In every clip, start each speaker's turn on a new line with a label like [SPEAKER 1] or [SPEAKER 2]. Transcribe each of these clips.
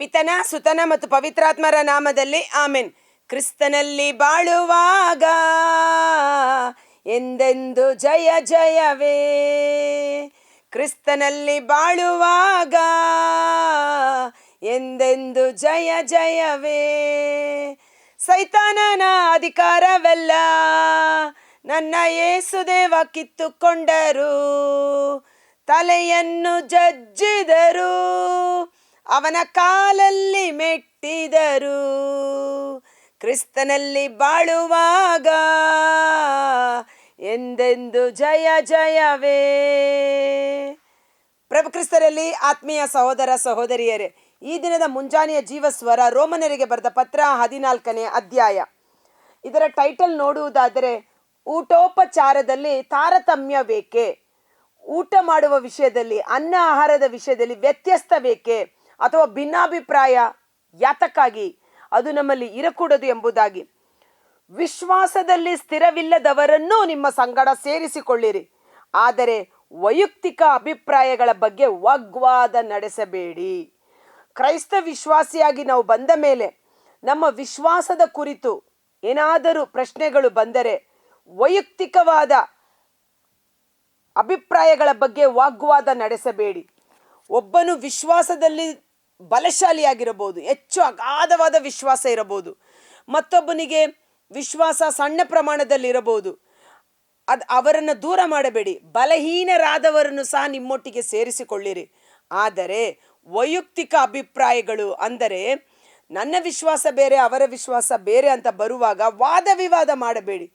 [SPEAKER 1] ಪಿತನ, ಸುತನ ಮತ್ತು ಪವಿತ್ರಾತ್ಮರ ನಾಮದಲ್ಲಿ ಆಮೆನ್. ಕ್ರಿಸ್ತನಲ್ಲಿ ಬಾಳುವಾಗ ಎಂದೆಂದು ಜಯ ಜಯವೇ. ಕ್ರಿಸ್ತನಲ್ಲಿ ಬಾಳುವಾಗ ಎಂದೆಂದು ಜಯ ಜಯವೇ. ಸೈತಾನನ ಅಧಿಕಾರವೆಲ್ಲ ನನ್ನ ಯೇಸುದೇವ ಕಿತ್ತುಕೊಂಡರು, ತಲೆಯನ್ನು ಜಜ್ಜಿದರು. ಅವನ ಕಾಲಲ್ಲಿ ಮೆಟ್ಟಿದರು. ಕ್ರಿಸ್ತನಲ್ಲಿ ಬಾಳುವಾಗ ಎಂದೆಂದು ಜಯ ಜಯವೇ. ಪ್ರಭು ಕ್ರಿಸ್ತರಲ್ಲಿ ಆತ್ಮೀಯ ಸಹೋದರ ಸಹೋದರಿಯರೇ, ಈ ದಿನದ ಮುಂಜಾನೆಯ ಜೀವಸ್ವರ ರೋಮನರಿಗೆ ಬರೆದ ಪತ್ರ ಹದಿನಾಲ್ಕನೇ ಅಧ್ಯಾಯ. ಇದರ ಟೈಟಲ್ ನೋಡುವುದಾದರೆ, ಊಟೋಪಚಾರದಲ್ಲಿ ತಾರತಮ್ಯ ಬೇಕೆ ಊಟ ಮಾಡುವ ವಿಷಯದಲ್ಲಿ, ಅನ್ನ ಆಹಾರದ ವಿಷಯದಲ್ಲಿ ವ್ಯತ್ಯಸ್ತ ಬೇಕೆ ಅಥವಾ ಭಿನ್ನಾಭಿಪ್ರಾಯ ಯಾತಕ್ಕಾಗಿ ಅದು ನಮ್ಮಲ್ಲಿ ಇರಕೂಡದು ಎಂಬುದಾಗಿ. ವಿಶ್ವಾಸದಲ್ಲಿ ಸ್ಥಿರವಿಲ್ಲದವರನ್ನೂ ನಿಮ್ಮ ಸಂಗಡ ಸೇರಿಸಿಕೊಳ್ಳಿರಿ. ಆದರೆ ವೈಯಕ್ತಿಕ ಅಭಿಪ್ರಾಯಗಳ ಬಗ್ಗೆ ವಾಗ್ವಾದ ನಡೆಸಬೇಡಿ. ಕ್ರೈಸ್ತ ವಿಶ್ವಾಸಿಯಾಗಿ ನಾವು ಬಂದ ಮೇಲೆ ನಮ್ಮ ವಿಶ್ವಾಸದ ಕುರಿತು ಏನಾದರೂ ಪ್ರಶ್ನೆಗಳು ಬಂದರೆ ವೈಯಕ್ತಿಕವಾದ ಅಭಿಪ್ರಾಯಗಳ ಬಗ್ಗೆ ವಾಗ್ವಾದ ನಡೆಸಬೇಡಿ. ಒಬ್ಬನು ವಿಶ್ವಾಸದಲ್ಲಿ ಬಲಶಾಲಿಯಾಗಿರಬಹುದು, ಹೆಚ್ಚು ಅಗಾಧವಾದ ವಿಶ್ವಾಸ ಇರಬಹುದು, ಮತ್ತೊಬ್ಬನಿಗೆ ವಿಶ್ವಾಸ ಸಣ್ಣ ಪ್ರಮಾಣದಲ್ಲಿ ಇರಬಹುದು. ಅದು ಅವರನ್ನು ದೂರ ಮಾಡಬೇಡಿ, ಬಲಹೀನರಾದವರನ್ನು ಸಹ ನಿಮ್ಮೊಟ್ಟಿಗೆ ಸೇರಿಸಿಕೊಳ್ಳಿರಿ. ಆದರೆ ವೈಯಕ್ತಿಕ ಅಭಿಪ್ರಾಯಗಳು ಅಂದರೆ, ನನ್ನ ವಿಶ್ವಾಸ ಬೇರೆ, ಅವರ ವಿಶ್ವಾಸ ಬೇರೆ ಅಂತ ಬರುವಾಗ ವಾದ ವಿವಾದ ಮಾಡಬೇಡಿ.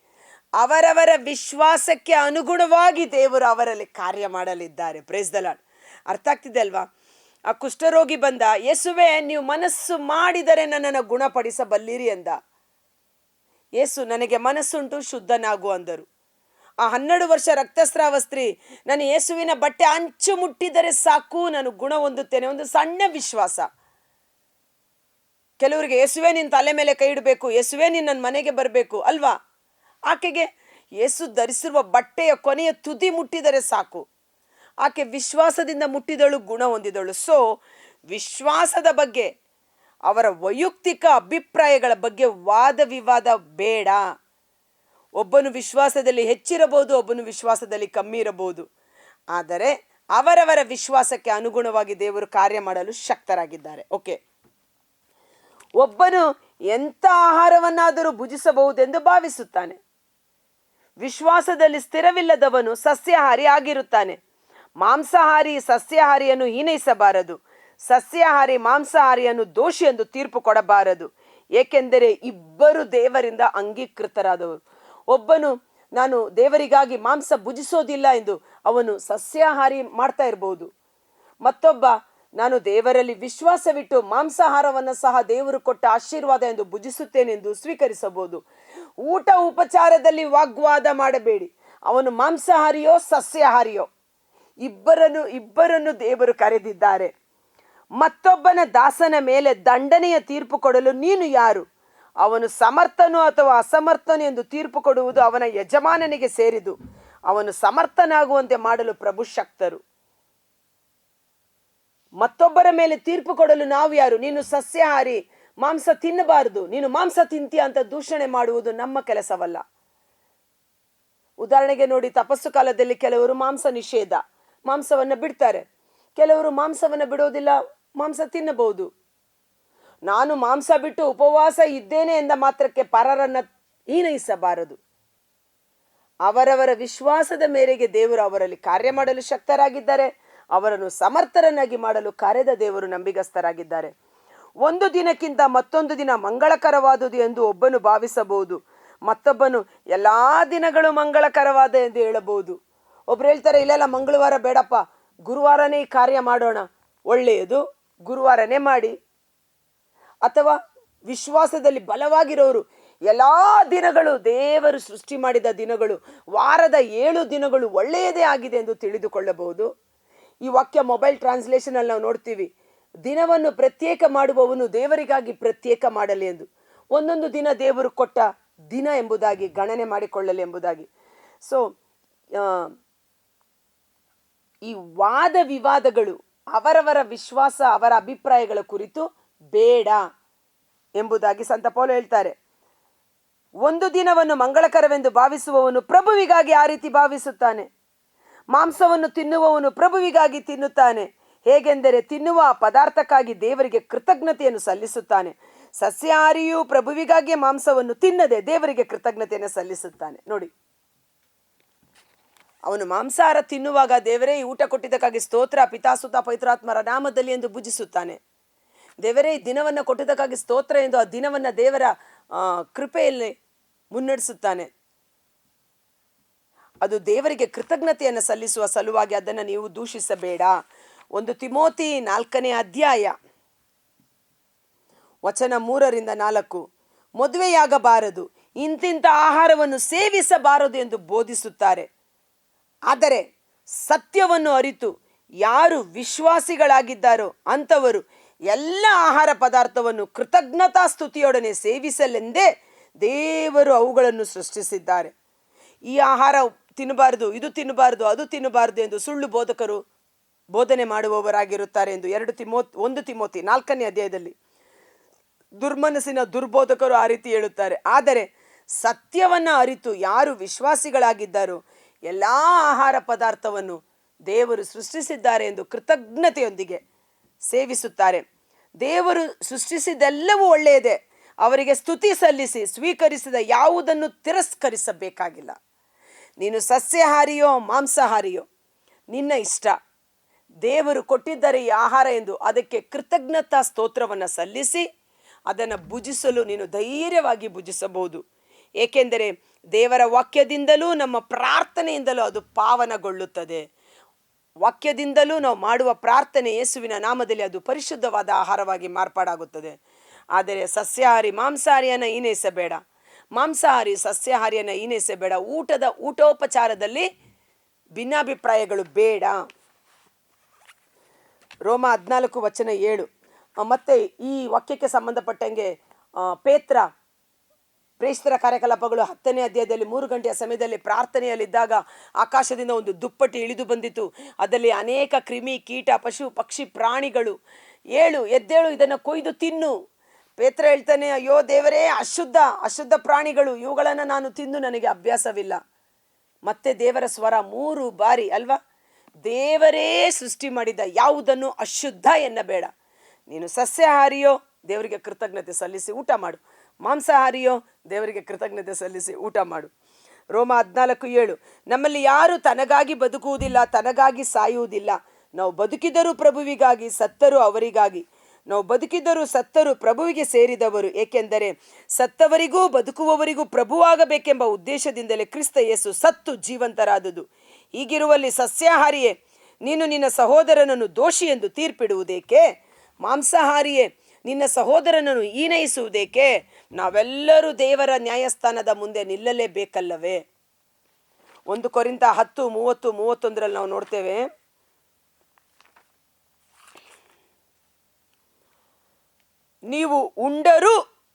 [SPEAKER 1] ಅವರವರ ವಿಶ್ವಾಸಕ್ಕೆ ಅನುಗುಣವಾಗಿ ದೇವರು ಅವರಲ್ಲಿ ಕಾರ್ಯ ಮಾಡಲಿದ್ದಾರೆ. ಪ್ರೇಸ್ ದಲಾಡ್ ಅರ್ಥ ಆಗ್ತಿದೆ ಅಲ್ವಾ? ಆ ಕುಷ್ಠರೋಗಿ ಬಂದ, ಯೇಸುವೆ, ನೀವು ಮನಸ್ಸು ಮಾಡಿದರೆ ನನ್ನನ್ನು ಗುಣಪಡಿಸಬಲ್ಲಿರಿ ಎಂದ ಯೇಸು, ನನಗೆ ಮನಸ್ಸುಂಟು, ಶುದ್ಧನಾಗು ಅಂದರು. ಆ ಹನ್ನೆರಡು ವರ್ಷ ರಕ್ತಸ್ರಾವ ಸ್ತ್ರೀ ನಾನು ಯೇಸುವಿನ ಬಟ್ಟೆ ಅಂಚು ಮುಟ್ಟಿದರೆ ಸಾಕು, ನಾನು ಗುಣ ಹೊಂದುತ್ತೇನೆ ಒಂದು ಸಣ್ಣ ವಿಶ್ವಾಸ. ಕೆಲವರಿಗೆ, ಯೇಸುವೆ, ನಿನ್ನ ತಲೆ ಮೇಲೆ ಕೈ ಇಡಬೇಕು, ಯೇಸುವೆ, ನೀನು ನನ್ನ ಮನೆಗೆ ಬರಬೇಕು ಅಲ್ವಾ? ಆಕೆಗೆ, ಯೇಸು ಧರಿಸಿರುವ ಬಟ್ಟೆಯ ಕೊನೆಯ ತುದಿ ಮುಟ್ಟಿದರೆ ಸಾಕು ಆಕೆ ವಿಶ್ವಾಸದಿಂದ ಮುಟ್ಟಿದಳು, ಗುಣ ಹೊಂದಿದಳು. ಸೊ ವಿಶ್ವಾಸದ ಬಗ್ಗೆ, ಅವರ ವೈಯಕ್ತಿಕ ಅಭಿಪ್ರಾಯಗಳ ಬಗ್ಗೆ ವಾದ ವಿವಾದ ಬೇಡ. ಒಬ್ಬನು ವಿಶ್ವಾಸದಲ್ಲಿ ಹೆಚ್ಚಿರಬಹುದು, ಒಬ್ಬನು ವಿಶ್ವಾಸದಲ್ಲಿ ಕಮ್ಮಿ ಇರಬಹುದು. ಆದರೆ, ಅವರವರ ವಿಶ್ವಾಸಕ್ಕೆ ಅನುಗುಣವಾಗಿ ದೇವರು ಕಾರ್ಯ ಮಾಡಲು ಶಕ್ತರಾಗಿದ್ದಾರೆ. ಓಕೆ ಒಬ್ಬನು ಎಂಥ ಆಹಾರವನ್ನಾದರೂ ಭುಜಿಸಬಹುದೆಂದು ಭಾವಿಸುತ್ತಾನೆ. ವಿಶ್ವಾಸದಲ್ಲಿ ಸ್ಥಿರವಿಲ್ಲದವನು ಸಸ್ಯಾಹಾರಿ ಆಗಿರುತ್ತಾನೆ. ಮಾಂಸಾಹಾರಿ, ಸಸ್ಯಾಹಾರಿಯನ್ನು ಹೀನೈಸಬಾರದು. ಸಸ್ಯಾಹಾರಿ, ಮಾಂಸಾಹಾರಿಯನ್ನು ದೋಷಿ ಎಂದು ತೀರ್ಪು ಕೊಡಬಾರದು. ಏಕೆಂದರೆ ಇಬ್ಬರು ದೇವರಿಂದ ಅಂಗೀಕೃತರಾದವರು. ಒಬ್ಬನು, ನಾನು ದೇವರಿಗಾಗಿ ಮಾಂಸ ಭುಜಿಸೋದಿಲ್ಲ ಎಂದು ಅವನು ಸಸ್ಯಾಹಾರಿ ಮಾಡ್ತಾ ಇರಬಹುದು ಮತ್ತೊಬ್ಬ, ನಾನು ದೇವರಲ್ಲಿ ವಿಶ್ವಾಸವಿಟ್ಟು ಮಾಂಸಾಹಾರವನ್ನು ಸಹ ದೇವರು ಕೊಟ್ಟ ಆಶೀರ್ವಾದ ಎಂದು ಭುಜಿಸುತ್ತೇನೆಂದು ಸ್ವೀಕರಿಸಬಹುದು. ಊಟ, ಉಪಚಾರದಲ್ಲಿ ವಾಗ್ವಾದ ಮಾಡಬೇಡಿ. ಅವನು ಮಾಂಸಾಹಾರಿಯೋ, ಸಸ್ಯಾಹಾರಿಯೋ? ಇಬ್ಬರನ್ನು ಇಬ್ಬರನ್ನು ದೇವರು ಕರೆದಿದ್ದಾರೆ. ಮತ್ತೊಬ್ಬನ ದಾಸನ ಮೇಲೆ ದಂಡನೆಯ ತೀರ್ಪು ಕೊಡಲು ನೀನು ಯಾರು? ಅವನು ಸಮರ್ಥನು ಅಥವಾ ಅಸಮರ್ಥನು ಎಂದು ತೀರ್ಪು ಕೊಡುವುದು ಅವನ ಯಜಮಾನನಿಗೆ ಸೇರಿದು ಅವನು ಸಮರ್ಥನಾಗುವಂತೆ ಮಾಡಲು ಪ್ರಭು ಶಕ್ತರು. ಮತ್ತೊಬ್ಬರ ಮೇಲೆ ತೀರ್ಪು ಕೊಡಲು ನಾವು ಯಾರು? ನೀನು ಸಸ್ಯಾಹಾರಿ ಮಾಂಸ ತಿನ್ನಬಾರದು. ನೀನು ಮಾಂಸ ತಿಂತೀಯ ಅಂತ ದೂಷಣೆ ಮಾಡುವುದು ನಮ್ಮ ಕೆಲಸವಲ್ಲ. ಉದಾಹರಣೆಗೆ ನೋಡಿ, ತಪಸ್ಸು ಕಾಲದಲ್ಲಿ ಕೆಲವರು ಮಾಂಸ ನಿಷೇಧ. ಮಾಂಸವನ್ನು ಬಿಡ್ತಾರೆ. ಕೆಲವರು ಮಾಂಸವನ್ನು ಬಿಡೋದಿಲ್ಲ, ಮಾಂಸ ತಿನ್ನಬಹುದು. ನಾನು ಮಾಂಸ ಬಿಟ್ಟು ಉಪವಾಸ ಇದ್ದೇನೆ ಎಂದ ಮಾತ್ರಕ್ಕೆ ಪರರನ್ನ ಹೀನಯಿಸಬಾರದು ಅವರವರ ವಿಶ್ವಾಸದ ಮೇರೆಗೆ ದೇವರು ಅವರಲ್ಲಿ ಕಾರ್ಯ ಮಾಡಲು ಶಕ್ತರಾಗಿದ್ದಾರೆ, ಅವರನ್ನು ಸಮರ್ಥರನ್ನಾಗಿ ಮಾಡಲು ಕರೆದ ದೇವರು ನಂಬಿಗಸ್ತರಾಗಿದ್ದಾರೆ ಒಂದು ದಿನಕ್ಕಿಂತ ಮತ್ತೊಂದು ದಿನ ಮಂಗಳಕರವಾದುದು ಎಂದು ಒಬ್ಬನು ಭಾವಿಸಬಹುದು. ಮತ್ತೊಬ್ಬನು ಎಲ್ಲಾ ದಿನಗಳು ಮಂಗಳಕರವಾದ ಎಂದು ಹೇಳಬಹುದು. ಒಬ್ರು ಹೇಳ್ತಾರೆ ಇಲ್ಲೆಲ್ಲ ಮಂಗಳವಾರ ಬೇಡಪ್ಪ. ಗುರುವಾರನೇ ಈ ಕಾರ್ಯ ಮಾಡೋಣ. ಒಳ್ಳೆಯದು. ಗುರುವಾರನೇ ಮಾಡಿ. ಅಥವಾ ವಿಶ್ವಾಸದಲ್ಲಿ ಬಲವಾಗಿರೋರು, ಎಲ್ಲ ದಿನಗಳು ದೇವರು ಸೃಷ್ಟಿ ಮಾಡಿದ ದಿನಗಳು, ವಾರದ ಏಳು ದಿನಗಳು ಒಳ್ಳೆಯದೇ ಆಗಿದೆ ಎಂದು ತಿಳಿದುಕೊಳ್ಳಬಹುದು. ಈ ವಾಕ್ಯ ಮೊಬೈಲ್ ಟ್ರಾನ್ಸ್ಲೇಷನ್ ಅಲ್ಲಿ ನಾವು ನೋಡ್ತೀವಿ, ದಿನವನ್ನು ಪ್ರತ್ಯೇಕ ಮಾಡುವವನು ದೇವರಿಗಾಗಿ ಪ್ರತ್ಯೇಕ ಮಾಡಲಿ ಎಂದು. ಒಂದೊಂದು ದಿನ ದೇವರು ಕೊಟ್ಟ ದಿನ ಎಂಬುದಾಗಿ, ಗಣನೆ ಮಾಡಿಕೊಳ್ಳಲಿ ಎಂಬುದಾಗಿ. ಸೊ ಈ ವಾದ ವಿವಾದಗಳು ಅವರವರ ವಿಶ್ವಾಸ, ಅವರ ಅಭಿಪ್ರಾಯಗಳ ಕುರಿತು ಬೇಡ ಎಂಬುದಾಗಿ ಸಂತ ಪೌಲ ಹೇಳ್ತಾರೆ. ಒಂದು ದಿನವನ್ನು ಮಂಗಳಕರವೆಂದು ಭಾವಿಸುವವನು ಪ್ರಭುವಿಗಾಗಿ ಆ ರೀತಿ ಭಾವಿಸುತ್ತಾನೆ. ಮಾಂಸವನ್ನು ತಿನ್ನುವವನು ಪ್ರಭುವಿಗಾಗಿ ತಿನ್ನುತ್ತಾನೆ. ಹೇಗೆಂದರೆ ತಿನ್ನುವ ಪದಾರ್ಥಕ್ಕಾಗಿ ದೇವರಿಗೆ ಕೃತಜ್ಞತೆಯನ್ನು ಸಲ್ಲಿಸುತ್ತಾನೆ. ಸಸ್ಯಾಹಾರಿಯು ಪ್ರಭುವಿಗಾಗಿ ಮಾಂಸವನ್ನು ತಿನ್ನದೆ ದೇವರಿಗೆ ಕೃತಜ್ಞತೆಯನ್ನು ಸಲ್ಲಿಸುತ್ತಾನೆ. ನೋಡಿ. ಅವನು ಮಾಂಸಾಹಾರ ತಿನ್ನುವಾಗ ದೇವರೇ ಊಟ ಕೊಟ್ಟಿದ್ದಕ್ಕಾಗಿ ಸ್ತೋತ್ರ, ಪಿತಾಸುತ ಪವಿತ್ರಾತ್ಮರ ನಾಮದಲ್ಲಿ ಎಂದು ಭುಜಿಸುತ್ತಾನೆ. ದೇವರೇ ಈ ದಿನವನ್ನು ಕೊಟ್ಟಿದ್ದಕ್ಕಾಗಿ ಸ್ತೋತ್ರ ಎಂದು ಆ ದಿನವನ್ನು ದೇವರ ಕೃಪೆಯಲ್ಲಿ ಮುನ್ನಡೆಸುತ್ತಾನೆ. ಅದು ದೇವರಿಗೆ ಕೃತಜ್ಞತೆಯನ್ನು ಸಲ್ಲಿಸುವ ಸಲುವಾಗಿ ಅದನ್ನು ನೀವು ದೂಷಿಸಬೇಡ. ಒಂದು ತಿಮೋತಿ ನಾಲ್ಕನೇ ಅಧ್ಯಾಯ, ವಚನ ಮೂರರಿಂದ ನಾಲ್ಕು. ಮದುವೆಯಾಗಬಾರದು ಇಂತಿಂಥ ಆಹಾರವನ್ನು ಸೇವಿಸಬಾರದು ಎಂದು ಬೋಧಿಸುತ್ತಾರೆ. ಆದರೆ ಸತ್ಯವನ್ನು ಅರಿತು ಯಾರು ವಿಶ್ವಾಸಿಗಳಾಗಿದ್ದಾರೋ ಅಂಥವರು ಎಲ್ಲ ಆಹಾರ ಪದಾರ್ಥವನ್ನು ಕೃತಜ್ಞತಾ ಸ್ತುತಿಯೊಡನೆ ಸೇವಿಸಲೆಂದೇ ದೇವರು ಅವುಗಳನ್ನು ಸೃಷ್ಟಿಸಿದ್ದಾರೆ. ಈ ಆಹಾರ ತಿನ್ನಬಾರದು, ಇದು ತಿನ್ನಬಾರದು, ಅದು ತಿನ್ನಬಾರದು ಎಂದು ಸುಳ್ಳು ಬೋಧಕರು ಬೋಧನೆ ಮಾಡುವವರಾಗಿರುತ್ತಾರೆ ಎಂದು ಎರಡು ತಿಮೋತ್, ಒಂದು ತಿಮೋತಿ ನಾಲ್ಕನೇ ಅಧ್ಯಾಯದಲ್ಲಿ ದುರ್ಮನಸ್ಸಿನ ದುರ್ಬೋಧಕರು ಆ ರೀತಿ ಹೇಳುತ್ತಾರೆ. ಆದರೆ ಸತ್ಯವನ್ನು ಅರಿತು ಯಾರು ವಿಶ್ವಾಸಿಗಳಾಗಿದ್ದಾರೋ ಎಲ್ಲ ಆಹಾರ ಪದಾರ್ಥವನ್ನು ದೇವರು ಸೃಷ್ಟಿಸಿದ್ದಾರೆ ಎಂದು ಕೃತಜ್ಞತೆಯೊಂದಿಗೆ ಸೇವಿಸುತ್ತಾರೆ. ದೇವರು ಸೃಷ್ಟಿಸಿದೆಲ್ಲವೂ ಒಳ್ಳೆಯದೇ. ಅವರಿಗೆ ಸ್ತುತಿ ಸಲ್ಲಿಸಿ, ಸ್ವೀಕರಿಸಿದ ಯಾವುದನ್ನು ತಿರಸ್ಕರಿಸಬೇಕಾಗಿಲ್ಲ. ನೀನು ಸಸ್ಯಾಹಾರಿಯೋ, ಮಾಂಸಾಹಾರಿಯೋ, ನಿನ್ನ ಇಷ್ಟ. ದೇವರು ಕೊಟ್ಟಿದ್ದರೆ ಈ ಆಹಾರ ಎಂದು ಅದಕ್ಕೆ ಕೃತಜ್ಞತಾ ಸ್ತೋತ್ರವನ್ನು ಸಲ್ಲಿಸಿ, ಅದನ್ನು ಭುಜಿಸಲು ನೀನು ಧೈರ್ಯವಾಗಿ ಭುಜಿಸಬಹುದು. ಏಕೆಂದರೆ ದೇವರ ವಾಕ್ಯದಿಂದಲೂ, ನಮ್ಮ ಪ್ರಾರ್ಥನೆಯಿಂದಲೂ ಅದು ಪಾವನಗೊಳ್ಳುತ್ತದೆ. ವಾಕ್ಯದಿಂದಲೂ ನಾವು ಮಾಡುವ ಪ್ರಾರ್ಥನೆ ಯೇಸುವಿನ ನಾಮದಲ್ಲಿ ಅದು ಪರಿಶುದ್ಧವಾದ ಆಹಾರವಾಗಿ ಮಾರ್ಪಾಡಾಗುತ್ತದೆ. ಆದರೆ ಸಸ್ಯಾಹಾರಿ, ಮಾಂಸಾಹಾರಿಯನ್ನು ಈನೈಸಬೇಡ ಮಾಂಸಾಹಾರಿ, ಸಸ್ಯಾಹಾರಿಯನ್ನು ಈನೈಸಬೇಡ ಊಟದ ಊಟೋಪಚಾರದಲ್ಲಿ ಭಿನ್ನಾಭಿಪ್ರಾಯಗಳು ಬೇಡ. ರೋಮ ಹದಿನಾಲ್ಕು ವಚನ ಏಳು. ಮತ್ತೆ ಈ ವಾಕ್ಯಕ್ಕೆ ಸಂಬಂಧಪಟ್ಟಂಗೆ ಪೇತ್ರ ಪ್ರೇಷಿತರ ಕಾರ್ಯಕಲಾಪಗಳು ಹತ್ತನೇ ಅಧ್ಯಾಯದಲ್ಲಿ ಮೂರು ಗಂಟೆಯ ಸಮಯದಲ್ಲಿ ಪ್ರಾರ್ಥನೆಯಲ್ಲಿದ್ದಾಗ ಆಕಾಶದಿಂದ ಒಂದು ದುಪ್ಪಟ್ಟಿ ಇಳಿದು ಬಂದಿತು. ಅದರಲ್ಲಿ ಅನೇಕ ಕ್ರಿಮಿ ಕೀಟ, ಪಶು, ಪಕ್ಷಿ, ಪ್ರಾಣಿಗಳು. ಏಳು, ಎದ್ದೇಳು, ಇದನ್ನು ಕೊಯ್ದು ತಿನ್ನು. ಪೇತ್ರ ಹೇಳ್ತಾನೆ, ಅಯ್ಯೋ ದೇವರೇ, ಅಶುದ್ಧ ಅಶುದ್ಧ ಪ್ರಾಣಿಗಳು, ಇವುಗಳನ್ನು ನಾನು ತಿಂದು ನನಗೆ ಅಭ್ಯಾಸವಿಲ್ಲ. ಮತ್ತೆ ದೇವರ ಸ್ವರ ಮೂರು ಬಾರಿ, ಅಲ್ವಾ? ದೇವರೇ ಸೃಷ್ಟಿ ಮಾಡಿದ ಯಾವುದನ್ನು ಅಶುದ್ಧ ಎನ್ನಬೇಡ. ನೀನು ಸಸ್ಯಾಹಾರಿಯೋ, ದೇವರಿಗೆ ಕೃತಜ್ಞತೆ ಸಲ್ಲಿಸಿ ಊಟ ಮಾಡು. ಮಾಂಸಾಹಾರಿಯೋ ದೇವರಿಗೆ ಕೃತಜ್ಞತೆ ಸಲ್ಲಿಸಿ ಊಟ ಮಾಡು. ರೋಮ ಹದಿನಾಲ್ಕು ಏಳು, ನಮ್ಮಲ್ಲಿ ಯಾರು ತನಗಾಗಿ ಬದುಕುವುದಿಲ್ಲ, ತನಗಾಗಿ ಸಾಯುವುದಿಲ್ಲ. ನಾವು ಬದುಕಿದರೂ ಪ್ರಭುವಿಗಾಗಿ, ಸತ್ತರೂ ಅವರಿಗಾಗಿ. ನಾವು ಬದುಕಿದ್ದರೂ ಸತ್ತರು ಪ್ರಭುವಿಗೆ ಸೇರಿದವರು, ಏಕೆಂದರೆ ಸತ್ತವರಿಗೂ ಬದುಕುವವರಿಗೂ ಪ್ರಭುವಾಗಬೇಕೆಂಬ ಉದ್ದೇಶದಿಂದಲೇ ಕ್ರಿಸ್ತ ಯೇಸು ಸತ್ತು ಜೀವಂತರಾದುದು. ಈಗಿರುವಲ್ಲಿ ಸಸ್ಯಾಹಾರಿಯೇ, ನೀನು ನಿನ್ನ ಸಹೋದರನನ್ನು ದೋಷಿ ಎಂದು ತೀರ್ಪಿಡುವುದೇಕೆ? ಮಾಂಸಾಹಾರಿಯೇ ನಿನ್ನ ಸಹೋದರನನ್ನು ಈನೈಸುವುದೇಕೆ ನಾವೆಲ್ಲರೂ ದೇವರ ನ್ಯಾಯಸ್ಥಾನದ ಮುಂದೆ ನಿಲ್ಲಲೇಬೇಕಲ್ಲವೇ? ಒಂದು ಕೊರಿಂತ ಹತ್ತು, ಮೂವತ್ತು, ಮೂವತ್ತೊಂದರಲ್ಲಿ ನಾವು ನೋಡ್ತೇವೆ. ನೀವು ಉಂಡರು,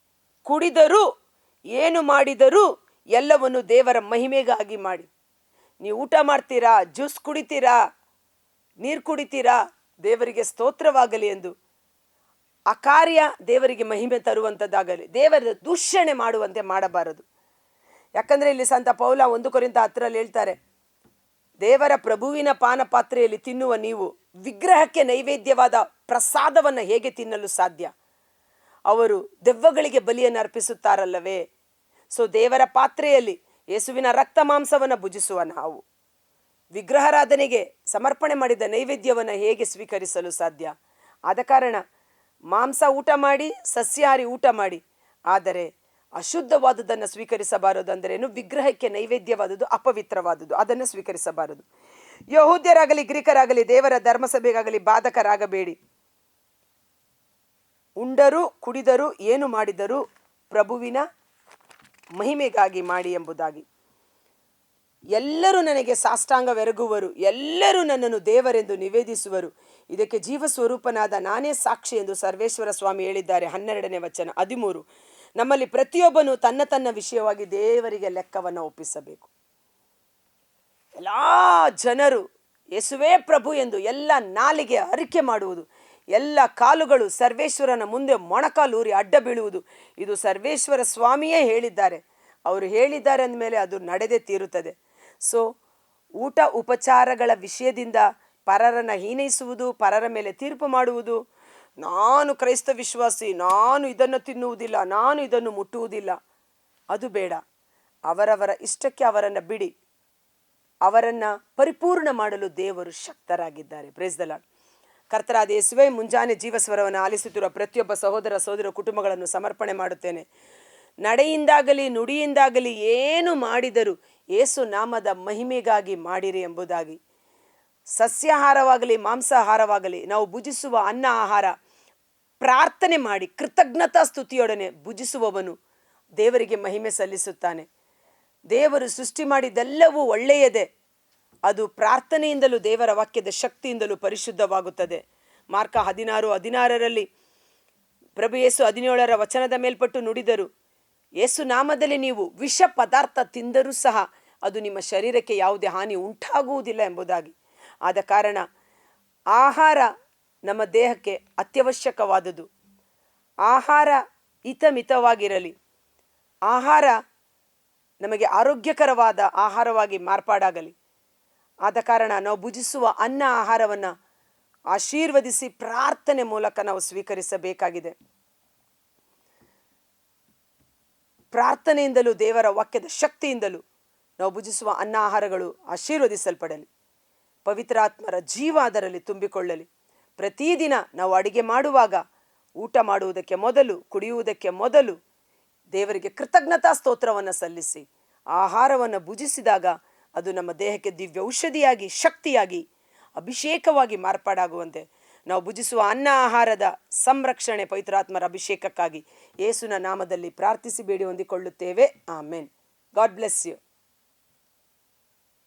[SPEAKER 1] ಕುಡಿದರು, ಏನು ಮಾಡಿದರೂ, ಎಲ್ಲವನ್ನು ದೇವರ ಮಹಿಮೆಗಾಗಿ ಮಾಡಿ. ನೀವು ಊಟ ಮಾಡ್ತೀರಾ, ಜ್ಯೂಸ್ ಕುಡಿತೀರಾ, ನೀರು ಕುಡಿತೀರಾ, ದೇವರಿಗೆ ಸ್ತೋತ್ರವಾಗಲಿ ಎಂದು. ಆ ಕಾರ್ಯ ದೇವರಿಗೆ ಮಹಿಮೆ ತರುವಂಥದ್ದಾಗಲಿ ದೇವರ ದೂಷಣೆ ಮಾಡುವಂತೆ ಮಾಡಬಾರದು. ಯಾಕಂದರೆ ಇಲ್ಲಿ ಸಂತ ಪೌಲ ಒಂದು ಕೊರಿಂದ ಹತ್ರಲ್ಲಿ ಹೇಳ್ತಾರೆ, ದೇವರ ಪ್ರಭುವಿನ ಪಾನ ಪಾತ್ರೆಯಲ್ಲಿ ತಿನ್ನುವ ನೀವು ವಿಗ್ರಹಕ್ಕೆ ನೈವೇದ್ಯವಾದ ಪ್ರಸಾದವನ್ನು ಹೇಗೆ ತಿನ್ನಲು ಸಾಧ್ಯ? ಅವರು ದೆವ್ವಗಳಿಗೆ ಬಲಿಯನ್ನು ಅರ್ಪಿಸುತ್ತಾರಲ್ಲವೇ? ಸೊ ದೇವರ ಪಾತ್ರೆಯಲ್ಲಿ ಯೇಸುವಿನ ರಕ್ತ ಮಾಂಸವನ್ನು ಭುಜಿಸುವ ನಾವು, ವಿಗ್ರಹರಾಧನೆಗೆ ಸಮರ್ಪಣೆ ಮಾಡಿದ ನೈವೇದ್ಯವನ್ನು ಹೇಗೆ ಸ್ವೀಕರಿಸಲು ಸಾಧ್ಯ? ಆದ ಕಾರಣ ಮಾಂಸ ಊಟ ಮಾಡಿ, ಸಸ್ಯಾಹಾರಿ ಊಟ ಮಾಡಿ. ಆದರೆ ಅಶುದ್ಧವಾದುದನ್ನು ಸ್ವೀಕರಿಸಬಾರದು ಅಂದರೇನು ವಿಗ್ರಹಕ್ಕೆ ನೈವೇದ್ಯವಾದುದು ಅಪವಿತ್ರವಾದುದು ಅದನ್ನು ಸ್ವೀಕರಿಸಬಾರದು. ಯಹೂದ್ಯರಾಗಲಿ, ಗ್ರೀಕರಾಗಲಿ, ದೇವರ ಧರ್ಮಸಭೆಗಾಗಲಿ ಬಾಧಕರಾಗಬೇಡಿ. ಉಂಡರು, ಕುಡಿದರು, ಏನು ಮಾಡಿದರೂ ಪ್ರಭುವಿನ ಮಹಿಮೆಗಾಗಿ ಮಾಡಿ ಎಂಬುದಾಗಿ. ಎಲ್ಲರೂ ನನಗೆ ಸಾಷ್ಟಾಂಗವೆರಗುವರು. ಎಲ್ಲರೂ ನನ್ನನ್ನು ದೇವರೆಂದು ನಿವೇದಿಸುವರು. ಇದಕ್ಕೆ ಜೀವ ಸ್ವರೂಪನಾದ ನಾನೇ ಸಾಕ್ಷಿ ಎಂದು ಸರ್ವೇಶ್ವರ ಸ್ವಾಮಿ ಹೇಳಿದ್ದಾರೆ. ಹನ್ನೆರಡನೇ ವಚನ, ಹದಿಮೂರು. ನಮ್ಮಲ್ಲಿ ಪ್ರತಿಯೊಬ್ಬನು ತನ್ನ ತನ್ನ ವಿಷಯವಾಗಿ ದೇವರಿಗೆ ಲೆಕ್ಕವನ್ನು ಒಪ್ಪಿಸಬೇಕು. ಎಲ್ಲ ಜನರು ಯೇಸುವೇ ಪ್ರಭು ಎಂದು ಎಲ್ಲ ನಾಲಿಗೆ ಅರಿಕೆ ಮಾಡುವುದು, ಎಲ್ಲ ಕಾಲುಗಳು ಸರ್ವೇಶ್ವರನ ಮುಂದೆ ಮೊಣಕಾಲೂರಿ ಅಡ್ಡ ಬೀಳುವುದು, ಇದು ಸರ್ವೇಶ್ವರ ಸ್ವಾಮಿಯೇ ಹೇಳಿದ್ದಾರೆ. ಅವರು ಹೇಳಿದ್ದಾರೆ ಅಂದಮೇಲೆ ಅದು ನಡೆದೇ ತೀರುತ್ತದೆ. ಸೊ ಊಟ ಉಪಚಾರಗಳ ವಿಷಯದಿಂದ ಪರರನ್ನು ಹೀನೈಸುವುದು, ಪರರ ಮೇಲೆ ತೀರ್ಪು ಮಾಡುವುದು. ನಾನು ಕ್ರೈಸ್ತ ವಿಶ್ವಾಸಿ, ನಾನು ಇದನ್ನು ತಿನ್ನುವುದಿಲ್ಲ, ನಾನು ಇದನ್ನು ಮುಟ್ಟುವುದಿಲ್ಲ. ಅದು ಬೇಡ. ಅವರವರ ಇಷ್ಟಕ್ಕೆ ಅವರನ್ನು ಬಿಡಿ. ಅವರನ್ನು ಪರಿಪೂರ್ಣ ಮಾಡಲು ದೇವರು ಶಕ್ತರಾಗಿದ್ದಾರೆ. ಪ್ರೇಸ್ ದ ಲಾರ್ಡ್ ಕರ್ತರಾದ ಯೇಸುವೆ, ಮುಂಜಾನೆ ಜೀವಸ್ವರವನ್ನು ಆಲಿಸುತ್ತಿರುವ ಪ್ರತಿಯೊಬ್ಬ ಸಹೋದರ ಸಹೋದರ ಕುಟುಂಬಗಳನ್ನು ಸಮರ್ಪಣೆ ಮಾಡುತ್ತೇನೆ. ನಡೆಯಿಂದಾಗಲಿ, ನುಡಿಯಿಂದಾಗಲಿ, ಏನು ಮಾಡಿದರೂ ಏಸು ನಾಮದ ಮಹಿಮೆಗಾಗಿ ಮಾಡಿರಿ ಎಂಬುದಾಗಿ. ಸಸ್ಯಾಹಾರವಾಗಲಿ, ಮಾಂಸಾಹಾರವಾಗಲಿ, ನಾವು ಭುಜಿಸುವ ಅನ್ನ ಆಹಾರ ಪ್ರಾರ್ಥನೆ ಮಾಡಿ, ಕೃತಜ್ಞತಾ ಸ್ತುತಿಯೊಡನೆ ಭುಜಿಸುವವನು ದೇವರಿಗೆ ಮಹಿಮೆ ಸಲ್ಲಿಸುತ್ತಾನೆ. ದೇವರು ಸೃಷ್ಟಿ ಮಾಡಿದೆಲ್ಲವೂ ಒಳ್ಳೆಯದೇ. ಅದು ಪ್ರಾರ್ಥನೆಯಿಂದಲೂ ದೇವರ ವಾಕ್ಯದ ಶಕ್ತಿಯಿಂದಲೂ ಪರಿಶುದ್ಧವಾಗುತ್ತದೆ. ಮಾರ್ಕ ಹದಿನಾರು, ಹದಿನಾರರಲ್ಲಿ ಪ್ರಭು ಯೇಸು ಹದಿನೇಳರ ವಚನದ ಮೇಲ್ಪಟ್ಟು ನುಡಿದರು, ಯೇಸು ನಾಮದಲ್ಲಿ ನೀವು ವಿಷ ಪದಾರ್ಥ ತಿಂದರೂ ಸಹ ಅದು ನಿಮ್ಮ ಶರೀರಕ್ಕೆ ಯಾವುದೇ ಹಾನಿ ಉಂಟಾಗುವುದಿಲ್ಲ ಎಂಬುದಾಗಿ. ಆದ ಕಾರಣ ಆಹಾರ ನಮ್ಮ ದೇಹಕ್ಕೆ ಅತ್ಯವಶ್ಯಕವಾದುದು. ಆಹಾರ ಹಿತಮಿತವಾಗಿರಲಿ. ಆಹಾರ ನಮಗೆ ಆರೋಗ್ಯಕರವಾದ ಆಹಾರವಾಗಿ ಮಾರ್ಪಾಡಾಗಲಿ. ಆದ ಕಾರಣ ನಾವು ಭುಜಿಸುವ ಅನ್ನ ಆಹಾರವನ್ನು ಆಶೀರ್ವದಿಸಿ ಪ್ರಾರ್ಥನೆ ಮೂಲಕ ನಾವು ಸ್ವೀಕರಿಸಬೇಕಾಗಿದೆ. ಪ್ರಾರ್ಥನೆಯಿಂದಲೂ ದೇವರ ವಾಕ್ಯದ ಶಕ್ತಿಯಿಂದಲೂ ನಾವು ಭುಜಿಸುವ ಅನ್ನ ಆಹಾರಗಳು ಆಶೀರ್ವದಿಸಲ್ಪಡಲಿ. ಪವಿತ್ರಾತ್ಮರ ಜೀವ ಅದರಲ್ಲಿ ತುಂಬಿಕೊಳ್ಳಲಿ. ಪ್ರತಿದಿನ ನಾವು ಅಡಿಗೆ ಮಾಡುವಾಗ, ಊಟ ಮಾಡುವುದಕ್ಕೆ ಮೊದಲು, ಕುಡಿಯುವುದಕ್ಕೆ ಮೊದಲು ದೇವರಿಗೆ ಕೃತಜ್ಞತಾ ಸ್ತೋತ್ರವನ್ನು ಸಲ್ಲಿಸಿ. ಆಹಾರವನ್ನು ಭುಜಿಸಿದಾಗ ಅದು ನಮ್ಮ ದೇಹಕ್ಕೆ ದಿವ್ಯ ಔಷಧಿಯಾಗಿ, ಶಕ್ತಿಯಾಗಿ, ಅಭಿಷೇಕವಾಗಿ ಮಾರ್ಪಾಡಾಗುವಂತೆ. ನಾವು ಭುಜಿಸುವ ಅನ್ನ ಆಹಾರದ ಸಂರಕ್ಷಣೆ ಪವಿತ್ರಾತ್ಮರ ಅಭಿಷೇಕಕ್ಕಾಗಿ ಯೇಸುನ ನಾಮದಲ್ಲಿ ಪ್ರಾರ್ಥಿಸಿ ಬೇಡಿ ಹೊಂದಿಕೊಳ್ಳುತ್ತೇವೆ. ಆಮೇನ್. God bless you.